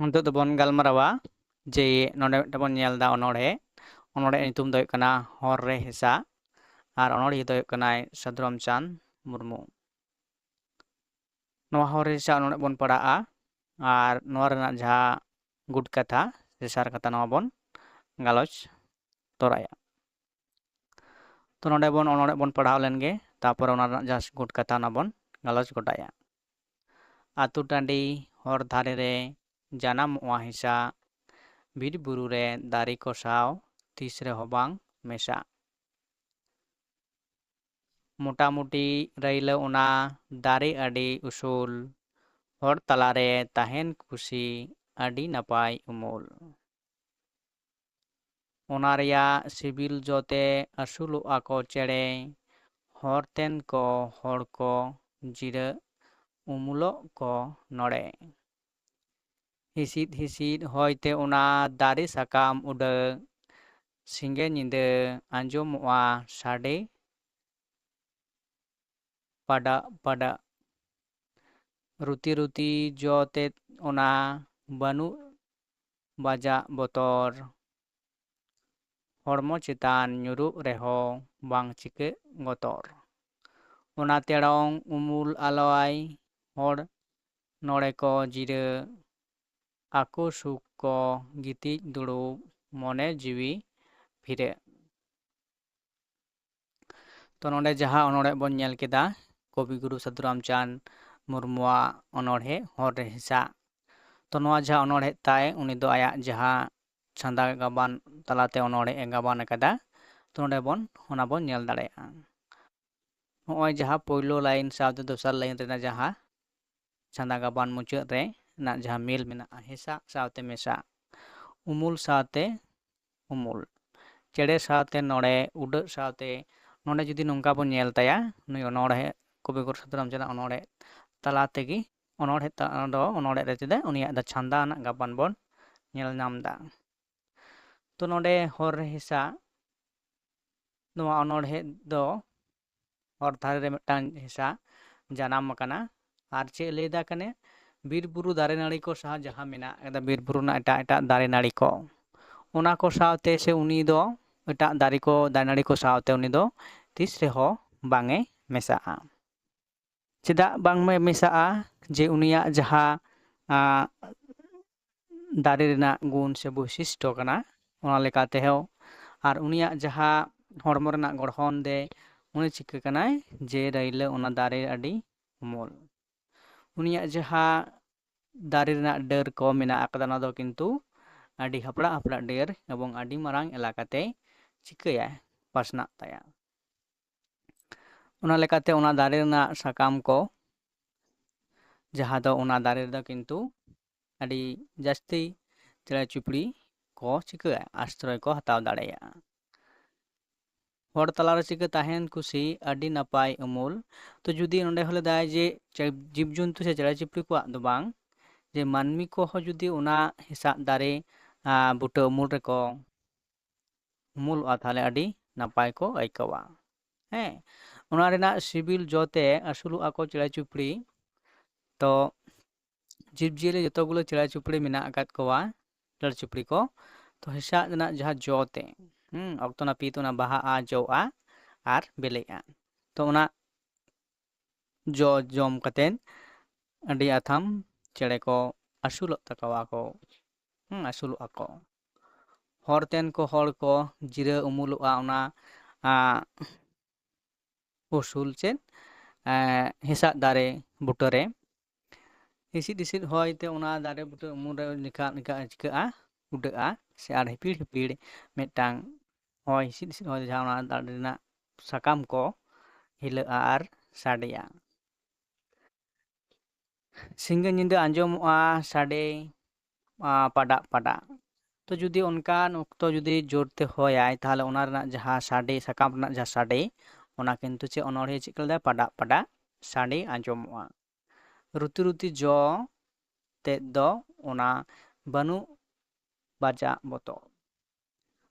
ᱱᱤᱛᱚᱜ ᱫᱚᱵᱚᱱ ᱜᱟᱞᱢᱟᱨᱟᱣᱟ ᱡᱮ ᱱᱚᱰᱮ ᱢᱤᱫᱴᱟᱝ ᱵᱚᱱ ᱧᱮᱞ ᱮᱫᱟ ᱚᱱᱚᱬᱦᱮ ᱚᱱᱚᱬᱦᱮ ᱧᱩᱛᱩᱢ ᱫᱚ ᱦᱩᱭᱩᱜ ᱠᱟᱱᱟ ᱦᱚᱨ ᱨᱮ ᱦᱮᱸᱥᱟᱜ ᱟᱨ ᱚᱱᱚᱬᱦᱤᱭᱟᱹ ᱫᱚ ᱦᱩᱭᱩᱜ ᱠᱟᱱᱟᱭ ᱥᱟᱹᱫᱷᱩ ᱨᱟᱢᱪᱟᱸᱫᱽ ᱢᱩᱨᱢᱩ ᱱᱚᱣᱟ ᱦᱚᱨ ᱨᱮ ᱦᱮᱸᱥᱟᱜ ᱚᱱᱚᱬᱦᱮ ᱵᱚᱱ ᱯᱟᱲᱦᱟᱜᱼᱟ ᱟᱨ ᱱᱚᱣᱟ ᱨᱮᱱᱟᱜ ᱡᱟᱦᱟᱸ ᱜᱩᱰ ᱠᱟᱛᱷᱟ ᱥᱮ ᱥᱟᱨ ᱠᱟᱛᱷᱟ ᱱᱚᱣᱟ ᱵᱚᱱ ᱜᱟᱞᱚᱪ ᱛᱚᱨᱟᱭᱟ ᱛᱚ ᱱᱚᱰᱮ ᱵᱚᱱ ᱚᱱᱚᱬᱦᱮ ᱵᱚᱱ ᱯᱟᱲᱦᱟᱣ ᱞᱮᱱᱜᱮ ᱛᱟᱨᱯᱚᱨ ᱚᱱᱟ ᱨᱮᱱᱟᱜ ᱡᱟᱦᱟᱸ ᱜᱩᱰ ᱠᱟᱛᱷᱟ ᱚᱱᱟ ᱵᱚᱱ ᱜᱟᱞᱚᱪ ᱜᱚᱴᱟᱭᱟ ᱟᱛᱳ ᱴᱟᱺᱰᱤ ᱦᱚᱨ ᱫᱷᱟᱨᱮ ᱨᱮ ᱡᱟᱱᱟᱢᱚᱜᱼᱟ ᱦᱮᱸᱥᱟᱜ ᱵᱤᱨ ᱵᱩᱨᱩ ᱨᱮ ᱫᱟᱨᱮ ᱠᱚ ᱥᱟᱶ ᱛᱤᱥ ᱨᱮᱦᱚᱸ ᱵᱟᱝ ᱢᱮᱥᱟᱜ ᱢᱚᱴᱟᱢᱩᱴᱤ ᱨᱟᱹᱭᱞᱟᱹ ᱚᱱᱟ ᱫᱟᱨᱮ ᱟᱹᱰᱤ ᱩᱥᱩᱞ ᱦᱚᱲ ᱛᱟᱞᱟᱨᱮ ᱛᱟᱦᱮᱱ ᱠᱩᱥᱤ ᱟᱹᱰᱤ ᱱᱟᱯᱟᱭ ᱩᱢᱩᱞ ᱚᱱᱟ ᱨᱮᱭᱟᱜ ᱥᱤᱵᱤᱞ ᱡᱚ ᱛᱮ ᱟᱹᱥᱩᱞᱚᱜᱼᱟ ᱠᱚ ᱪᱮᱬᱮ ᱦᱚᱨᱛᱮᱱ ᱠᱚ ᱦᱚᱲ ᱠᱚ ᱡᱤᱨᱟᱹᱜ ᱩᱢᱩᱞᱚᱜ ᱠᱚ ᱱᱚᱰᱮ ᱦᱤᱸᱥᱤᱫ ᱦᱤᱸᱥᱤᱫ ᱦᱚᱭᱛᱮ ᱚᱱᱟ ᱫᱟᱨᱮ ᱥᱟᱠᱟᱢ ᱩᱰᱟᱹᱜ ᱥᱤᱸᱜᱮ ᱧᱤᱫᱟᱹ ᱟᱸᱡᱚᱢᱚᱜᱼᱟ ᱥᱟᱰᱮ ᱯᱟᱰᱟᱜ ᱯᱟᱰᱟᱜ ᱨᱩᱛᱤ ᱨᱩᱛᱤ ᱡᱚ ᱛᱮᱫ ᱚᱱᱟ ᱵᱟᱹᱱᱩᱜ ᱵᱟᱡᱟᱜ ᱵᱚᱛᱚᱨ ᱦᱚᱲᱢᱚ ᱪᱮᱛᱟᱱ ᱧᱩᱨᱩᱜ ᱨᱮᱦᱚᱸ ᱵᱟᱝ ᱪᱤᱠᱟᱹᱜ ᱵᱚᱛᱚᱨ ᱚᱱᱟ ᱛᱮᱲᱚᱝ ᱩᱢᱩᱞ ᱟᱞᱚᱣᱟᱭ ᱦᱚᱲ ᱱᱚᱰᱮ ᱠᱚ ᱡᱤᱨᱟᱹᱜ ᱟᱠᱚ ᱥᱩᱠ ᱠᱚ ᱜᱤᱛᱤᱡ ᱫᱩᱲᱩᱵ ᱢᱚᱱᱮ ᱡᱤᱣᱤ ᱯᱷᱤᱨᱟᱹᱜ ᱛᱚ ᱱᱚᱰᱮ ᱡᱟᱦᱟᱸ ᱚᱱᱚᱬᱦᱮ ᱵᱚᱱ ᱧᱮᱞ ᱠᱮᱫᱟ ᱠᱚᱵᱤ ᱜᱩᱨᱩ ᱥᱟᱹᱫᱷᱩ ᱨᱟᱢᱪᱟᱸᱫᱽ ᱢᱩᱨᱢᱩᱣᱟᱜ ᱚᱱᱚᱬᱦᱮ ᱦᱚᱨ ᱨᱮ ᱦᱮᱸᱥᱟᱜ ᱛᱚ ᱱᱚᱣᱟ ᱡᱟᱦᱟᱸ ᱚᱱᱚᱬᱦᱮ ᱛᱟᱭ ᱩᱱᱤ ᱫᱚ ᱟᱭᱟᱜ ᱡᱟᱦᱟᱸ ᱪᱷᱟᱸᱫᱟ ᱜᱟᱵᱟᱱ ᱛᱟᱞᱟᱛᱮ ᱚᱱᱚᱬᱦᱮ ᱮ ᱜᱟᱵᱟᱱ ᱟᱠᱟᱫᱟ ᱛᱚ ᱱᱚᱰᱮ ᱵᱚᱱ ᱚᱱᱟ ᱵᱚᱱ ᱧᱮᱞ ᱫᱟᱲᱮᱭᱟᱜᱼᱟ ᱱᱚᱜᱼᱚᱭ ᱡᱟᱦᱟᱸ ᱯᱳᱭᱞᱳ ᱞᱟᱭᱤᱱ ᱥᱟᱶᱛᱮ ᱫᱚᱥᱟᱨ ᱞᱟᱭᱤᱱ ᱨᱮᱱᱟᱜ ᱡᱟᱦᱟᱸ ᱪᱷᱟᱸᱫᱟ ᱜᱟᱵᱟᱱ ᱢᱩᱪᱟᱹᱫ ᱨᱮ ᱨᱮᱱᱟᱜ ᱡᱟᱦᱟᱸ ᱢᱤᱞ ᱢᱮᱱᱟᱜᱼᱟ ᱦᱮᱸᱥᱟᱜ ᱥᱟᱶᱛᱮ ᱢᱮᱥᱟᱜ ᱩᱢᱩᱞ ᱥᱟᱶᱛᱮ ᱩᱢᱩᱞ ᱪᱮᱬᱮ ᱥᱟᱶᱛᱮ ᱱᱚᱰᱮ ᱩᱰᱟᱹᱜ ᱥᱟᱶᱛᱮ ᱱᱚᱰᱮ ᱡᱩᱫᱤ ᱱᱚᱝᱠᱟ ᱵᱚᱱ ᱧᱮᱞ ᱛᱟᱭᱟ ᱱᱩᱭ ᱚᱱᱚᱬᱦᱮ ᱠᱚᱵᱤ ᱜᱩᱨᱩ ᱥᱟᱹᱫᱷᱩ ᱨᱟᱢᱪᱟᱸᱫᱽ ᱚᱱᱚᱬᱦᱮ ᱛᱟᱞᱟ ᱛᱮᱜᱮ ᱚᱱᱚᱬᱦᱮ ᱫᱚ ᱚᱱᱚᱬᱦᱮ ᱨᱮ ᱪᱮᱫᱟᱜ ᱩᱱᱤᱭᱟᱜ ᱫᱚ ᱪᱷᱟᱸᱫᱟ ᱟᱱᱟᱜ ᱜᱟᱵᱟᱱ ᱵᱚᱱ ᱧᱮᱞ ᱧᱟᱢ ᱮᱫᱟ ᱛᱚ ᱱᱚᱰᱮ ᱦᱚᱨ ᱨᱮ ᱦᱮᱸᱥᱟᱜ ᱱᱚᱣᱟ ᱚᱱᱚᱬᱦᱮ ᱫᱚ ᱦᱚᱨ ᱫᱷᱟᱨᱮ ᱨᱮ ᱢᱤᱫᱴᱟᱝ ᱦᱮᱸᱥᱟᱜ ᱡᱟᱱᱟᱢ ᱟᱠᱟᱱᱟ ᱟᱨ ᱪᱮᱫ ᱞᱟᱹᱭᱫᱟ ᱠᱟᱱᱮ ᱵᱤᱨ ᱵᱩᱨᱩ ᱫᱟᱨᱮ ᱱᱟᱹᱲᱤ ᱠᱚ ᱥᱟᱶ ᱡᱟᱦᱟᱸ ᱢᱮᱱᱟᱜ ᱟᱠᱟᱫᱟ ᱵᱤᱨ ᱵᱩᱨᱩ ᱨᱮᱱᱟᱜ ᱮᱴᱟᱜ ᱮᱴᱟᱜ ᱫᱟᱨᱮ ᱱᱟᱹᱲᱤ ᱠᱚ ᱚᱱᱟ ᱠᱚ ᱥᱟᱶᱛᱮ ᱥᱮ ᱩᱱᱤ ᱫᱚ ᱮᱴᱟᱜ ᱫᱟᱨᱮ ᱠᱚ ᱫᱟᱨᱮ ᱱᱟᱹᱲᱤ ᱠᱚ ᱥᱟᱶᱛᱮ ᱩᱱᱤ ᱫᱚ ᱛᱤᱥ ᱨᱮᱦᱚᱸ ᱵᱟᱝ ᱮ ᱢᱮᱥᱟᱜᱼᱟ ᱪᱮᱫᱟᱜ ᱵᱟᱝᱢᱟ ᱢᱮᱥᱟᱜᱼᱟ ᱡᱮ ᱩᱱᱤᱭᱟᱜ ᱡᱟᱦᱟᱸ ᱫᱟᱨᱮ ᱨᱮᱱᱟᱜ ᱜᱩᱱ ᱥᱮ ᱵᱳᱭᱥᱤᱥᱴᱚ ᱠᱟᱱᱟ ᱚᱱᱟ ᱞᱮᱠᱟ ᱛᱮᱦᱚᱸ ᱟᱨ ᱩᱱᱤᱭᱟᱜ ᱡᱟᱦᱟᱸ ᱦᱚᱲᱢᱚ ᱨᱮᱱᱟᱜ ᱜᱚᱲᱦᱚᱱ ᱫᱮ ᱩᱱᱤ ᱪᱤᱠᱟᱹ ᱠᱟᱱᱟᱭ ᱡᱮ ᱨᱟᱹᱭᱞᱟᱹ ᱚᱱᱟ ᱫᱟᱨᱮ ᱟᱹᱰᱤ ᱩᱢᱩᱞ ᱩᱱᱤᱭᱟᱜ ᱡᱟᱦᱟᱸ ᱫᱟᱨᱮ ᱨᱮᱱᱟᱜ ᱰᱟᱹᱨ ᱠᱚ ᱢᱮᱱᱟᱜ ᱟᱠᱟᱫᱟ ᱚᱱᱟ ᱫᱚ ᱠᱤᱱᱛᱩ ᱟᱹᱰᱤ ᱦᱟᱯᱲᱟᱜ ᱦᱟᱯᱲᱟᱜ ᱰᱟᱹᱨ ᱮᱵᱚᱝ ᱟᱹᱰᱤ ᱢᱟᱨᱟᱝ ᱮᱞᱟᱠᱟᱛᱮ ᱪᱤᱠᱟᱹᱭᱟᱭ ᱯᱟᱥᱱᱟᱜ ᱛᱟᱭᱟ ᱚᱱᱟ ᱞᱮᱠᱟᱛᱮ ᱚᱱᱟ ᱫᱟᱨᱮ ᱨᱮᱱᱟᱜ ᱥᱟᱠᱟᱢ ᱠᱚ ᱡᱟᱦᱟᱸ ᱫᱚ ᱚᱱᱟ ᱫᱟᱨᱮ ᱨᱮᱫᱚ ᱠᱤᱱᱛᱩ ᱟᱹᱰᱤ ᱡᱟᱹᱥᱛᱤ ᱪᱮᱬᱮ ᱪᱩᱯᱲᱤ ᱠᱚ ᱪᱤᱠᱟᱹᱭᱟ ᱟᱥᱨᱚᱭ ᱠᱚ ᱦᱟᱛᱟᱣ ᱫᱟᱲᱮᱭᱟᱜᱼᱟ ᱦᱚᱲ ᱛᱟᱞᱟᱨᱮ ᱪᱤᱠᱟᱹ ᱛᱟᱦᱮᱱ ᱠᱩᱥᱤ ᱟᱹᱰᱤ ᱱᱟᱯᱟᱭ ᱩᱢᱩᱞ ᱛᱚ ᱡᱩᱫᱤ ᱱᱚᱰᱮ ᱦᱚᱸ ᱞᱮᱫᱟᱭ ᱡᱮ ᱡᱤᱵᱽᱼᱡᱚᱱᱛᱩ ᱥᱮ ᱪᱮᱬᱮ ᱪᱤᱯᱲᱩ ᱠᱚᱣᱟᱜ ᱫᱚ ᱵᱟᱝ ᱡᱮ ᱢᱟᱹᱱᱢᱤ ᱠᱚᱦᱚᱸ ᱡᱩᱫᱤ ᱚᱱᱟ ᱦᱮᱸᱥᱟᱜ ᱫᱟᱨᱮ ᱵᱩᱴᱟᱹ ᱩᱢᱩᱞ ᱨᱮᱠᱚ ᱩᱢᱩᱞᱚᱜᱼᱟ ᱛᱟᱦᱚᱞᱮ ᱟᱹᱰᱤ ᱱᱟᱯᱟᱭ ᱠᱚ ᱟᱹᱭᱠᱟᱹᱣᱟ ᱦᱮᱸ ᱚᱱᱟ ᱨᱮᱱᱟᱜ ᱥᱤᱵᱤᱞ ᱡᱚ ᱛᱮ ᱟᱹᱥᱩᱞᱚᱜᱼᱟ ᱠᱚ ᱪᱮᱬᱮ ᱪᱩᱯᱲᱤ ᱛᱚ ᱡᱤᱵᱽᱼᱡᱤᱭᱟᱹᱞᱤ ᱡᱚᱛᱚ ᱜᱩᱞᱟᱹ ᱪᱮᱬᱮ ᱪᱩᱯᱲᱤ ᱢᱮᱱᱟᱜ ᱟᱠᱟᱫ ᱠᱚᱣᱟ ᱪᱮᱬᱮ ᱪᱩᱯᱲᱤ ᱠᱚ ᱛᱚ ᱦᱮᱸᱥᱟᱜ ᱨᱮᱱᱟᱜ ᱡᱟᱦᱟᱸ ᱡᱚ ᱛᱮ ᱦᱮᱸ ᱚᱠᱛᱚ ᱱᱟᱹᱯᱤᱛ ᱚᱱᱟ ᱵᱟᱦᱟᱜᱼᱟ ᱡᱚᱜᱼᱟ ᱟᱨ ᱵᱤᱞᱤᱜᱼᱟ ᱛᱚ ᱚᱱᱟ ᱡᱚ ᱡᱚᱢ ᱠᱟᱛᱮᱫ ᱟᱹᱰᱤ ᱟᱛᱷᱟᱢ ᱪᱮᱬᱮ ᱠᱚ ᱟᱹᱥᱩᱞᱚᱜ ᱛᱟᱠᱚᱣᱟ ᱠᱚ ᱦᱮᱸ ᱟᱹᱥᱩᱞᱚᱜᱼᱟ ᱠᱚ ᱦᱚᱨᱛᱮᱱ ᱠᱚ ᱦᱚᱲ ᱠᱚ ᱡᱤᱨᱟᱹᱣ ᱩᱢᱩᱞᱚᱜᱼᱟ ᱚᱱᱟ ᱩᱥᱩᱞ ᱪᱮᱫ ᱦᱮᱸᱥᱟᱜ ᱫᱟᱨᱮ ᱵᱩᱴᱟᱹᱨᱮ ᱦᱤᱸᱥᱤᱫ ᱦᱤᱸᱥᱤᱫ ᱦᱚᱭᱛᱮ ᱚᱱᱟ ᱫᱟᱨᱮ ᱵᱩᱴᱟᱹ ᱩᱢᱩᱞ ᱨᱮ ᱱᱤᱝᱠᱟ ᱱᱤᱝᱠᱟ ᱪᱤᱠᱟᱹᱜᱼᱟ ᱩᱰᱟᱹᱜᱼᱟ ᱥᱮ ᱟᱨ ᱦᱤᱯᱤᱲ ᱦᱤᱯᱤᱲ ᱢᱤᱫᱴᱟᱝ ᱦᱚᱭ ᱦᱤᱸᱥᱤᱫ ᱦᱤᱸᱥᱤᱫ ᱦᱚᱭ ᱡᱟᱦᱟᱸ ᱚᱱᱟ ᱫᱟᱨᱮ ᱨᱮᱱᱟᱜ ᱥᱟᱠᱟᱢ ᱠᱚ ᱦᱤᱞᱟᱹᱜᱼᱟ ᱟᱨ ᱥᱟᱰᱮᱭᱟ ᱥᱤᱸᱜᱟᱹ ᱧᱤᱫᱟᱹ ᱟᱸᱡᱚᱢᱚᱜᱼᱟ ᱥᱟᱰᱮ ᱯᱟᱰᱟᱜ ᱯᱟᱰᱟᱜ ᱛᱚ ᱡᱩᱫᱤ ᱚᱱᱠᱟᱱ ᱚᱠᱛᱚ ᱡᱩᱫᱤ ᱡᱳᱨᱛᱮ ᱦᱚᱭᱟᱭ ᱛᱟᱦᱚᱞᱮ ᱚᱱᱟ ᱨᱮᱱᱟᱜ ᱡᱟᱦᱟᱸ ᱥᱟᱰᱮ ᱥᱟᱠᱟᱢ ᱨᱮᱱᱟᱜ ᱡᱟᱦᱟᱸ ᱥᱟᱰᱮ ᱚᱱᱟ ᱠᱤᱱᱛᱩ ᱪᱮᱫ ᱚᱱᱚᱬᱦᱮ ᱪᱮᱫ ᱞᱮᱫᱟᱭ ᱯᱟᱰᱟᱜ ᱯᱟᱰᱟᱜ ᱥᱟᱰᱮ ᱟᱸᱡᱚᱢᱚᱜᱼᱟ ᱨᱩᱛᱤ ᱨᱩᱛᱤ ᱡᱚ ᱛᱮᱫ ᱫᱚ ᱚᱱᱟ ᱵᱟᱹᱱᱩᱜ ᱵᱟᱡᱟᱜ ᱵᱚᱛᱚᱨ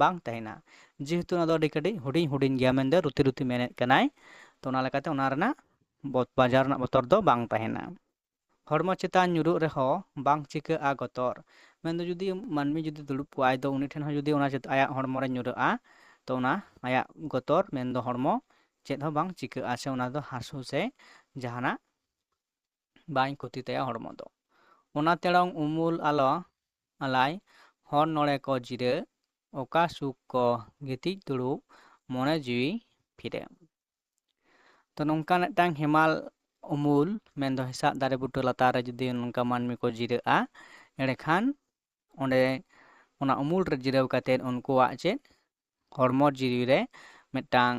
ᱵᱟᱝ ᱛᱟᱦᱮᱱᱟ ᱡᱮᱦᱮᱛᱩ ᱚᱱᱟ ᱫᱚ ᱟᱹᱰᱤ ᱠᱟᱹᱴᱤᱡ ᱦᱩᱰᱤᱧ ᱦᱩᱰᱤᱧ ᱜᱮᱭᱟ ᱢᱮᱱᱫᱚ ᱨᱩᱛᱤ ᱨᱩᱛᱤ ᱢᱮᱱᱮᱫ ᱠᱟᱱᱟᱭ ᱛᱚ ᱚᱱᱟ ᱞᱮᱠᱟᱛᱮ ᱚᱱᱟ ᱨᱮᱱᱟᱜ ᱵᱟᱡᱟᱨ ᱨᱮᱱᱟᱜ ᱵᱚᱛᱚᱨ ᱫᱚ ᱵᱟᱝ ᱛᱟᱦᱮᱱᱟ ᱦᱚᱲᱢᱚ ᱪᱮᱛᱟᱱ ᱧᱩᱨᱩᱜ ᱨᱮᱦᱚᱸ ᱵᱟᱝ ᱪᱤᱠᱟᱹᱜᱼᱟ ᱜᱚᱛᱚᱨ ᱢᱮᱱᱫᱚ ᱡᱩᱫᱤ ᱢᱟᱹᱱᱢᱤ ᱡᱩᱫᱤ ᱫᱩᱲᱩᱵ ᱠᱚᱜᱼᱟᱭ ᱛᱚ ᱩᱱᱤ ᱴᱷᱮᱱ ᱦᱚᱸ ᱡᱩᱫᱤ ᱚᱱᱟ ᱟᱭᱟᱜ ᱦᱚᱲᱢᱚ ᱨᱮ ᱧᱩᱨᱦᱟᱹᱜᱼᱟ ᱛᱚ ᱚᱱᱟ ᱟᱭᱟᱜ ᱜᱚᱛᱚᱨ ᱢᱮᱱᱫᱚ ᱦᱚᱲᱢᱚ ᱪᱮᱫ ᱦᱚᱸ ᱵᱟᱝ ᱪᱤᱠᱟᱹᱜᱼᱟ ᱥᱮ ᱚᱱᱟ ᱫᱚ ᱦᱟᱹᱥᱩ ᱥᱮ ᱡᱟᱦᱟᱱᱟᱜ ᱵᱟᱭ ᱠᱷᱚᱛᱤ ᱛᱟᱭᱟ ᱦᱚᱲᱢᱚ ᱫᱚ ᱚᱱᱟ ᱛᱮᱲᱚᱝ ᱩᱢᱩᱞ ᱟᱞᱚ ᱟᱞᱟᱭ ᱦᱚᱲ ᱱᱚᱲᱮ ᱠᱚ ᱡᱤᱨᱟᱹ ᱚᱠᱟ ᱥᱩᱠ ᱠᱚ ᱜᱤᱛᱤᱡ ᱫᱩᱲᱩᱵ ᱢᱚᱱᱮ ᱡᱤᱣᱤ ᱯᱷᱤᱨᱟᱹ ᱛᱚ ᱱᱚᱝᱠᱟ ᱢᱤᱫᱴᱟᱝ ᱦᱮᱢᱟᱞ ᱩᱢᱩᱞ ᱢᱮᱱᱫᱚ ᱦᱮᱸᱥᱟᱜ ᱫᱟᱨᱮ ᱵᱩᱴᱟᱹ ᱞᱟᱛᱟᱨ ᱨᱮ ᱡᱩᱫᱤ ᱱᱚᱝᱠᱟ ᱢᱟᱹᱱᱢᱤ ᱠᱚ ᱡᱤᱨᱟᱹᱜᱼᱟ ᱮᱸᱰᱮᱠᱷᱟᱱ ᱚᱸᱰᱮ ᱚᱱᱟ ᱩᱢᱩᱞ ᱨᱮ ᱡᱤᱨᱟᱹᱣ ᱠᱟᱛᱮᱫ ᱩᱱᱠᱩᱣᱟᱜ ᱪᱮᱫ ᱦᱚᱲᱢᱚ ᱡᱤᱣᱤ ᱨᱮ ᱢᱤᱫᱴᱟᱝ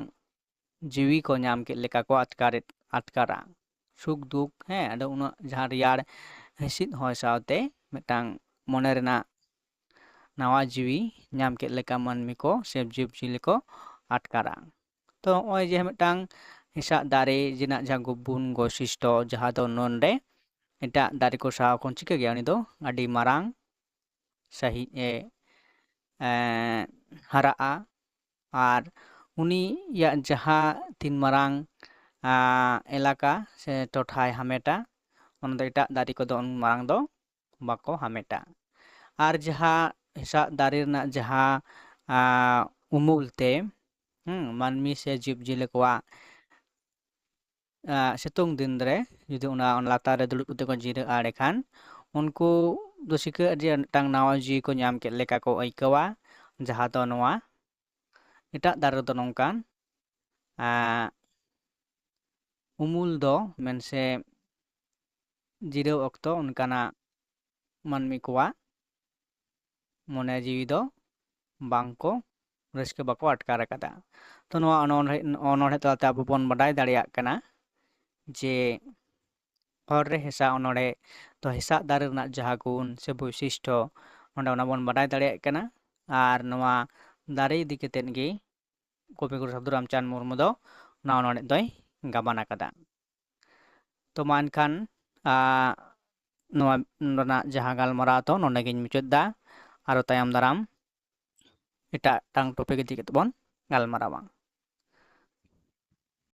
ᱡᱤᱣᱤ ᱠᱚ ᱧᱟᱢ ᱠᱮᱫ ᱞᱮᱠᱟ ᱠᱚ ᱟᱴᱠᱟᱨᱮᱫ ᱟᱴᱠᱟᱨᱟ ᱥᱩᱠ ᱫᱩᱠ ᱦᱮᱸ ᱟᱫᱚ ᱩᱱᱟᱹᱜ ᱡᱟᱦᱟᱸ ᱨᱮᱭᱟᱲ ᱦᱤᱸᱥᱤᱫ ᱦᱚᱭ ᱥᱟᱶᱛᱮ ᱢᱤᱫᱴᱟᱝ ᱢᱚᱱᱮ ᱨᱮᱱᱟᱜ ᱱᱟᱣᱟ ᱡᱤᱣᱤ ᱧᱟᱢ ᱠᱮᱫ ᱞᱮᱠᱟ ᱢᱟᱹᱱᱢᱤ ᱠᱚ ᱥᱮ ᱡᱤᱵᱽᱼᱡᱤᱭᱟᱹᱞᱤ ᱠᱚ ᱟᱴᱠᱟᱨᱟ ᱛᱚ ᱱᱚᱜᱼᱚᱭ ᱡᱮ ᱢᱤᱫᱴᱟᱝ ᱦᱮᱸᱥᱟᱜ ᱫᱟᱨᱮ ᱨᱮᱱᱟᱜ ᱡᱟᱦᱟᱸ ᱜᱩᱵᱩᱱ ᱵᱳᱭᱥᱤᱥᱴᱚ ᱡᱟᱦᱟᱸ ᱫᱚ ᱱᱚᱰᱮ ᱮᱴᱟᱜ ᱫᱟᱨᱮ ᱠᱚ ᱥᱟᱶ ᱠᱷᱚᱱ ᱪᱤᱠᱟᱹ ᱜᱮᱭᱟ ᱩᱱᱤ ᱫᱚ ᱟᱹᱰᱤ ᱢᱟᱨᱟᱝ ᱥᱟᱺᱦᱤᱡ ᱮ ᱦᱟᱨᱟᱜᱼᱟ ᱟᱨ ᱩᱱᱤᱭᱟᱜ ᱡᱟᱦᱟᱸ ᱛᱤᱱ ᱢᱟᱨᱟᱝ ᱮᱞᱟᱠᱟ ᱥᱮ ᱴᱚᱴᱷᱟᱭ ᱦᱟᱢᱮᱴᱟ ᱚᱱᱟ ᱫᱚ ᱮᱴᱟᱜ ᱫᱟᱨᱮ ᱠᱚᱫᱚ ᱩᱱ ᱢᱟᱨᱟᱝ ᱫᱚ ᱵᱟᱠᱚ ᱦᱟᱢᱮᱴᱟ ᱟᱨ ᱡᱟᱦᱟᱸ ᱦᱮᱸᱥᱟᱜ ᱫᱟᱨᱮ ᱨᱮᱱᱟᱜ ᱡᱟᱦᱟᱸ ᱩᱢᱩᱞ ᱛᱮ ᱢᱟᱹᱱᱢᱤ ᱥᱮ ᱡᱤᱵᱽᱼᱡᱤᱭᱟᱹᱞᱤ ᱠᱚᱣᱟᱜ ᱥᱤᱛᱩᱝ ᱫᱤᱱ ᱨᱮ ᱡᱩᱫᱤ ᱚᱱᱟ ᱞᱟᱛᱟᱨ ᱨᱮ ᱫᱩᱲᱩᱵ ᱠᱟᱛᱮ ᱠᱚ ᱡᱤᱨᱟᱹᱜᱼᱟ ᱮᱸᱰᱮᱠᱷᱟᱱ ᱩᱱᱠᱩ ᱫᱚ ᱪᱤᱠᱟᱹᱜᱼᱟ ᱡᱮ ᱢᱤᱫᱴᱟᱝ ᱱᱟᱣᱟ ᱡᱤᱣᱤ ᱠᱚ ᱧᱟᱢ ᱠᱮᱫ ᱞᱮᱠᱟ ᱠᱚ ᱟᱹᱭᱠᱟᱹᱣᱟ ᱡᱟᱦᱟᱸ ᱫᱚ ᱱᱚᱣᱟ ᱮᱴᱟᱜ ᱫᱟᱨᱮ ᱨᱮᱫᱚ ᱱᱚᱝᱠᱟᱱ ᱩᱢᱩᱞ ᱫᱚ ᱢᱮᱱᱥᱮ ᱡᱤᱨᱟᱹᱣ ᱚᱠᱛᱚ ᱚᱱᱠᱟᱱᱟᱜ ᱢᱟᱹᱱᱢᱤ ᱠᱚᱣᱟᱜ ᱢᱚᱱᱮ ᱡᱤᱣᱤ ᱫᱚ ᱵᱟᱝᱠᱚ ᱨᱟᱹᱥᱠᱟᱹ ᱵᱟᱠᱚ ᱟᱴᱠᱟᱨ ᱟᱠᱟᱫᱟ ᱛᱚ ᱱᱚᱣᱟ ᱚᱱᱚᱬᱦᱮ ᱚᱱᱚᱬᱦᱮ ᱛᱟᱞᱟᱛᱮ ᱟᱵᱚ ᱵᱚᱱ ᱵᱟᱰᱟᱭ ᱫᱟᱲᱮᱭᱟᱜ ᱠᱟᱱᱟ ᱡᱮ ᱦᱚᱨ ᱨᱮ ᱦᱮᱸᱥᱟᱜ ᱚᱱᱚᱬᱦᱮ ᱛᱚ ᱦᱮᱸᱥᱟᱜ ᱫᱟᱨᱮ ᱨᱮᱱᱟᱜ ᱡᱟᱦᱟᱸ ᱜᱩᱱ ᱥᱮ ᱵᱳᱭᱥᱤᱥᱴᱚ ᱚᱸᱰᱮ ᱚᱱᱟ ᱵᱚᱱ ᱵᱟᱰᱟᱭ ᱫᱟᱲᱮᱭᱟᱜ ᱠᱟᱱᱟ ᱟᱨ ᱱᱚᱣᱟ ᱫᱟᱨᱮ ᱤᱫᱤ ᱠᱟᱛᱮᱫ ᱜᱮ ᱠᱚᱵᱤᱜᱩᱨᱩ ᱥᱟᱹᱫᱷᱩ ᱨᱟᱢᱪᱟᱸᱫᱽ ᱢᱩᱨᱢᱩ ᱫᱚ ᱱᱚᱣᱟ ᱚᱱᱚᱬᱦᱮ ᱫᱚᱭ ᱜᱟᱵᱟᱱ ᱟᱠᱟᱫᱟ ᱛᱚ ᱢᱟ ᱮᱱᱠᱷᱟᱱ ᱱᱚᱣᱟ ᱨᱮᱱᱟᱜ ᱡᱟᱦᱟᱸ ᱜᱟᱞᱢᱟᱨᱟᱣ ᱛᱚ ᱱᱚᱰᱮ ᱜᱤᱧ ᱢᱩᱪᱟᱹᱫ ᱮᱫᱟ ᱟᱨᱚ ᱛᱟᱭᱚᱢ ᱫᱟᱨᱟᱢ ᱮᱴᱟᱜ ᱴᱟᱝ ᱴᱚᱯᱤᱠ ᱤᱫᱤ ᱠᱟᱛᱮᱫ ᱵᱚᱱ ᱜᱟᱞᱢᱟᱨᱟᱣᱟ